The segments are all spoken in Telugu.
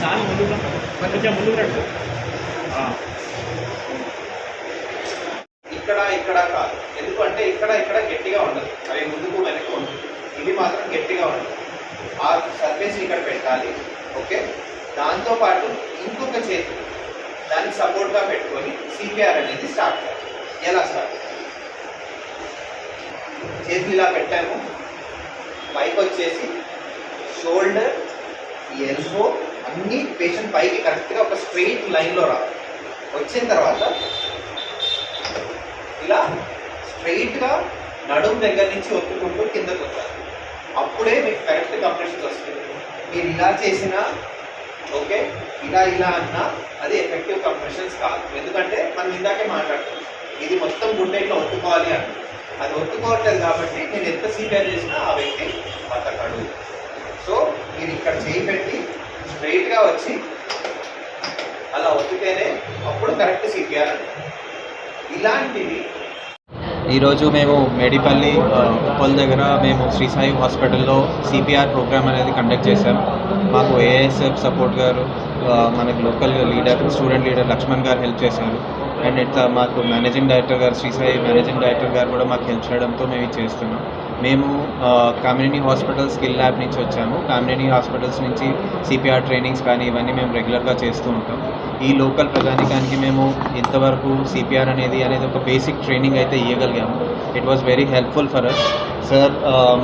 సార్ ముందుగా కొంచెం ముందుకు రండి ఇక్కడ ఇక్కడ కాదు. ఎందుకంటే ఇక్కడ ఇక్కడ గట్టిగా ఉండదు. అవి ముందుకు మాత్రం గట్టిగా ఉంటుంది ఆ సర్ఫేస్ ఇక్కడ పెట్టాలి. ఓకే? దాంతో పాటు ఇంకొక చేతి దాన్ని సపోర్ట్గా పెట్టుకొని సిపిఆర్ అనేది స్టార్ట్ చేయాలి. ఎలా స్టార్ట్ చేతులు ఇలా పెట్టాము. పైకి వచ్చేసి షోల్డర్ ఎల్బో అన్ని పేషెంట్ పైకి కరెక్ట్గా ఒక స్ట్రెయిట్ లైన్లో రావాలి. వచ్చిన తర్వాత ఇలా స్ట్రెయిట్గా నడుము దగ్గర నుంచి ఒత్తుకుంటూ కిందకు వస్తారు అప్పుడే మీకు కరెక్ట్ కంప్రెషన్స్ వస్తుంది మీరు ఇలా చేసినా ఓకే ఇలా ఇలా అన్నా అది ఎఫెక్టివ్ కంప్రెషన్స్ కాదు. ఎందుకంటే మనం ఇందాకే మాట్లాడుతున్నాం. ఇది మొత్తం గుండె ఇట్లా ఒత్తుకోవాలి అని. అది ఒత్తుకోవట్లేదు కాబట్టి నేను ఎంత సీనియర్ చేసినా ఆ వ్యక్తి బతకడు. సో మీరు ఇక్కడ చేయి పెట్టి స్ట్రైట్గా వచ్చి అలా ఒత్తితేనే అప్పుడు కరెక్ట్ సిపిఆర్ ఇలాంటివి ఈరోజు మేము మేడిపల్లి ఉప్పల్ దగ్గర మేము శ్రీ సాయి హాస్పిటల్లో సిపిఆర్ ప్రోగ్రామ్ అనేది కండక్ట్ చేశాం. మాకు ఏఎస్ఎఫ్ సపోర్ట్ గారు మనకు local leader student leader Lakshman గారు హెల్ప్ చేశారు. అండ్ ఇట్లా మాకు మేనేజింగ్ డైరెక్టర్ గారు శ్రీ సాయి మేనేజింగ్ డైరెక్టర్ గారు కూడా మాకు హెల్ప్ చేయడంతో మేము ఇది చేస్తున్నాం. మేము కమ్యూనిటీ హాస్పిటల్ స్కిల్ ల్యాబ్ నుంచి వచ్చాము. కమ్యూనిటీ హాస్పిటల్స్ నుంచి సిపిఆర్ ట్రైనింగ్స్ కానీ ఇవన్నీ మేము రెగ్యులర్గా చేస్తూ ఉంటాం. ఈ లోకల్ ప్రజానికానికి మేము ఇంతవరకు సిపిఆర్ అనేది అనేది ఒక బేసిక్ ట్రైనింగ్ అయితే ఇవ్వగలిగాము it was very helpful for us sir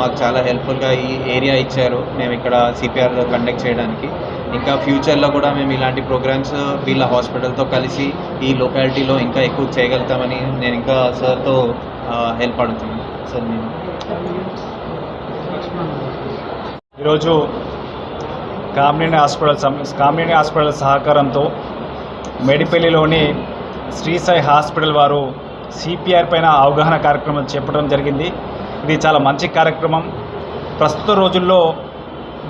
మాకు చాలా హెల్ప్ఫుల్గా ఈ ఏరియా ఇచ్చారు. మేము ఇక్కడ సిపిఆర్ కండక్ట్ చేయడానికి. ఇంకా ఫ్యూచర్లో కూడా మేము ఇలాంటి ప్రోగ్రామ్స్ uh, వీళ్ళ హాస్పిటల్తో కలిసి ఈ లొకాలిటీలో ఇంకా ఎక్కువ చేయగలుగుతామని నేను ఇంకా సార్తో హెల్ప్ uh, అడుగుతున్నాను. సార్ నేను ఈరోజు కామినేని హాస్పిటల్ కామినేని హాస్పిటల్ సహకారంతో మేడిపల్లిలోని శ్రీ సాయి హాస్పిటల్ వారు సిపిఆర్ పైన అవగాహన కార్యక్రమం చేపట్టడం జరిగింది. ఇది చాలా మంచి కార్యక్రమం. ప్రస్తుత రోజుల్లో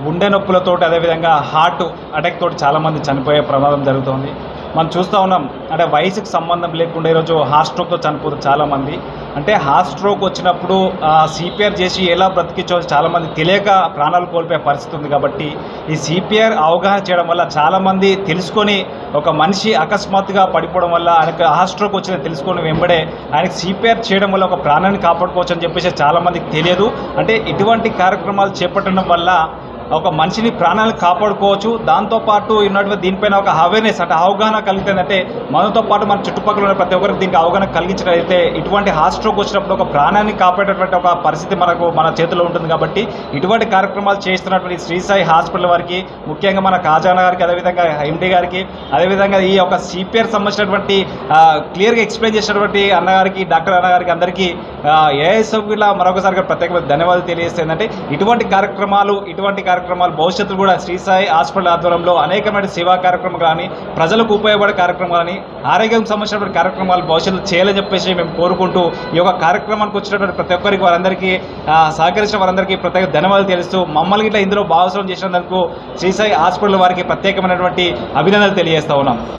గుండె నొప్పులతో అదేవిధంగా హార్ట్ అటాక్ తోటి చాలామంది చనిపోయే ప్రమాదం జరుగుతోంది. మనం చూస్తూ ఉన్నాం. అంటే వయసుకు సంబంధం లేకుండా ఈరోజు హార్ట్ స్ట్రోక్తో చనిపోతారు చాలామంది. అంటే హార్ట్ స్ట్రోక్ వచ్చినప్పుడు సిపిఆర్ చేసి ఎలా బ్రతికించో చాలామంది తెలియక ప్రాణాలు కోల్పోయే పరిస్థితి ఉంది కాబట్టి ఈ సిపిఆర్ అవగాహన చేయడం వల్ల చాలామంది తెలుసుకొని ఒక మనిషి అకస్మాత్తుగా పడిపోవడం వల్ల ఆయనకు హార్ట్ స్ట్రోక్ వచ్చిన తెలుసుకొని వెంబడే ఆయనకు సిపిఆర్ చేయడం వల్ల ఒక ప్రాణాన్ని కాపాడుకోవచ్చు అని చెప్పేసి చాలామందికి తెలియదు. అంటే ఇటువంటి కార్యక్రమాలు చేపట్టడం వల్ల ఒక మనిషిని ప్రాణాలను కాపాడుకోవచ్చు. దాంతోపాటు ఉన్నటువంటి దీనిపైన ఒక అవేర్నెస్ అంటే అవగాహన కలిగితేనంటే మనతో పాటు మన చుట్టుపక్కల ఉన్న ప్రతి ఒక్కరికి దీనికి అవగాహన కలిగించినట్లయితే ఇటువంటి హార్ట్ స్ట్రోక్ వచ్చినప్పుడు ఒక ప్రాణాన్ని కాపాడేటటువంటి ఒక పరిస్థితి మనకు మన చేతిలో ఉంటుంది కాబట్టి ఇటువంటి కార్యక్రమాలు చేస్తున్నటువంటి శ్రీ సాయి హాస్పిటల్ వారికి ముఖ్యంగా మన ఖాజానా గారికి అదేవిధంగా ఎండి గారికి అదేవిధంగా ఈ యొక్క సిపిఆర్ సంబంధించినటువంటి క్లియర్గా ఎక్స్ప్లెయిన్ చేసినటువంటి అన్నగారికి డాక్టర్ అన్నగారికి అందరికీ ఏఎస్ఎఫ్ ఇలా మరొకసారిగా ప్రత్యేకమైన ధన్యవాదాలు తెలియజేస్తుందంటే ఇటువంటి కార్యక్రమాలు ఇటువంటి కార్యక్రమాలు భవిష్యత్తులో కూడా శ్రీ సాయి హాస్పిటల్ ఆధ్వర్యంలో అనేకమైన సేవా కార్యక్రమాలు కానీ ప్రజలకు ఉపయోగపడే కార్యక్రమాలు కానీ ఆరోగ్యం సంబంధించినటువంటి కార్యక్రమాలు భవిష్యత్తులో చేయాలని చెప్పేసి మేము కోరుకుంటూ ఈ యొక్క కార్యక్రమానికి వచ్చినటువంటి ప్రతి ఒక్కరికి వారందరికీ సహకరించిన వారందరికీ ప్రత్యేక ధన్యవాదాలు తెలుస్తూ మమ్మల్ని ఇట్లా ఇందులో భాగస్వామ్యం చేసినందుకు శ్రీ సాయి హాస్పిటల్ వారికి ప్రత్యేకమైనటువంటి అభినందనలు తెలియజేస్తా ఉన్నాం.